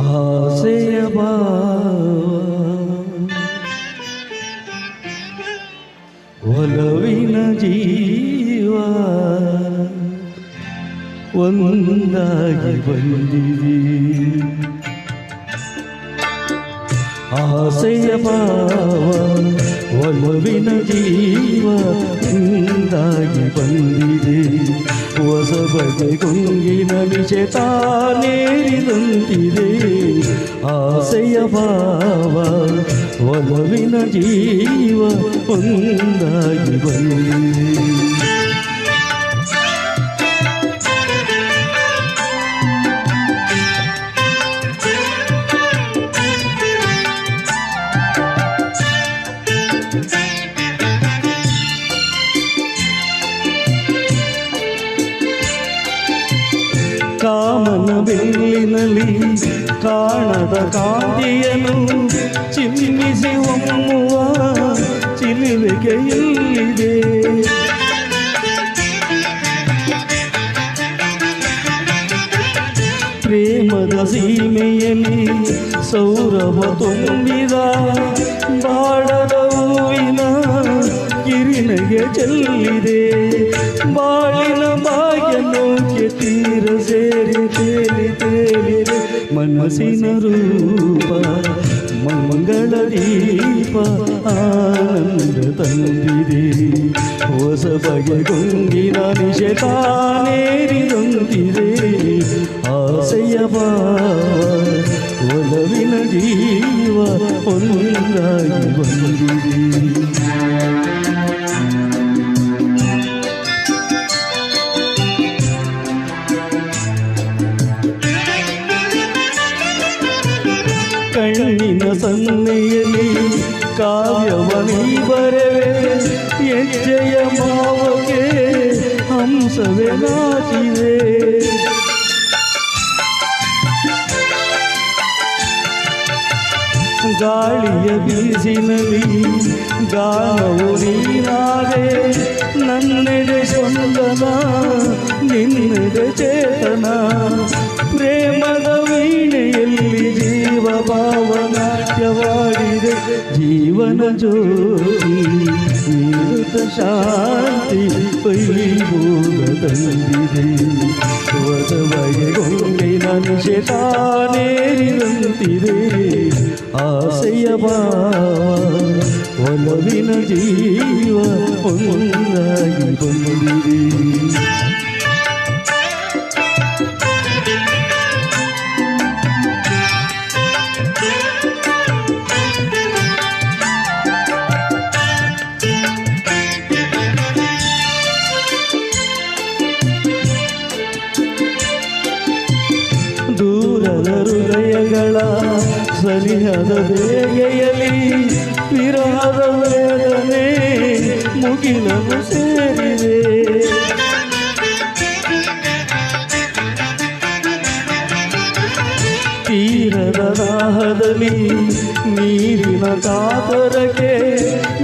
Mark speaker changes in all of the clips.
Speaker 1: ಆಸೆಯ ಭಾವ ಒಲವಿನ ಜೀವ ಒಂದಾಗಿ ಬಂದಿದೆ. ಆಸೆಯ ಭಾವ ಒಲವಿನ ಜೀವ ಒಂದಾಗಿ ಬಂದಿದೆ. ಹೊಸ ಬಗೆ ಗುಂಗಿನ ವಿಷೆ ತಾನೇರಿದಂತಿದೆ ಆಸೆಯ ಭಾವ ಒಲವಿನ ಜೀವ ಒಂದಾಗಿ ಬಂದಿದೆ ಕಾಮನ ಬೆಲ್ಲಿನಲ್ಲಿ ಕಾಣದ ಕಾಂತಿಯನು ಚಿಮ್ಮಿಸಿ ಒಮ್ಮುವ ಚಿಲುವೆಗೆ ಎಲ್ಲಿದೆ ಪ್ರೇಮದ ಸೀಮೆಯಲ್ಲಿ ಸೌರಭ ತುಂಬಿದ ಬಾಳದ ಹೂವಿನ ಕಿರಿನಗೆ ಚೆಲ್ಲಿದೆ. ಬಾಳಿನ ಮನಸ್ಸಿನ ರೂಪ, ಮಂಗಳ ದೀಪ, ಆನಂದ ತಂದಿದೆ. ಹೊಸ ಬಗೆ ಗುಂಗಿನ ನಿಶೆ ತಾನೇರಿಯೊಂದಿದೆ ಆಸೆಯ ಒಲವಿನ ಜೀವ, ಒಂದಾಗಿ ಬಂದಿದೆ. ಸನ್ನೆಯಲ್ಲಿ ಕಾವ್ಯವನಿ ಬರವೆ. ಹೆಜ್ಜೆಯ ಮಾವಗೆ ಹಂಸವೇ ನಾಚಿವೆ ಗಾಳಿಯ ಬೀಸಿನಲ್ಲಿ ಗಾನವು ನೀನಾದೆ. ನನ್ನೆಡೆ ಸ್ವಂದನ ನಿನ್ನೆಡೆ ಚೇತನ. ಜೀವನ ಜ್ಯೋತಿ ನೀಡುತ್ತ ಶಾಂತಿ ವೈಭೋಗ ತಂದಿದೆ ಹೊಸ ಬಗೆಗೊಂಡಿನ ನಿಷೇಧಾನೇರಿದಂತಿದೆ ಆಸೆಯ ಭಾವ ಒಲವಿನ ಜೀವ ಒಂದಾಗಿ ಬಂದಿದೆ ಹೃದಯಗಳ ಸರಿಯಾದ ಬೇಗೆಯಲಿ ವಿರಹದ ವೇದನೆ ಮುಗಿಲನು ಸೇರಿದೆ. ತೀರದ ದಾಹದಲ್ಲಿ ನೀರಿನ ಕಾತರಕ್ಕೆ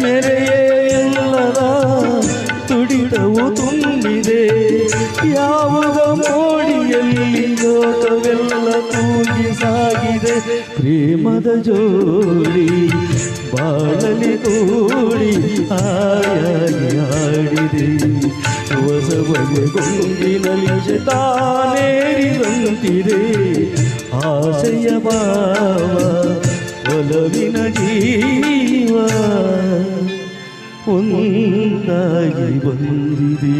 Speaker 1: ಮೆರೆಯೇ ಎಲ್ಲದ ತುಡಿತವು ತುಂಬಿದೆ. ಯಾವುದ ಮೋಡಿಯಲ್ಲಿ ಸಾಗಿದೆ. ಪ್ರೇಮದ ಜೋಡಿ, ಬಾಳಲಿ ಕೂಡಿ ಹಾಯಾಗಿ ಹಾಡಿದೆ. ಹೊಸ ಬಗೆ ಗೊಂಗಿನಲ್ಲಿ ತಾನೇರಿದಂತಿದೆ ಆಸೆಯ ಭಾವ, ಒಲವಿನ ಜೀವ, ಒಂದಾಗಿ ಬಂದಿದೆ.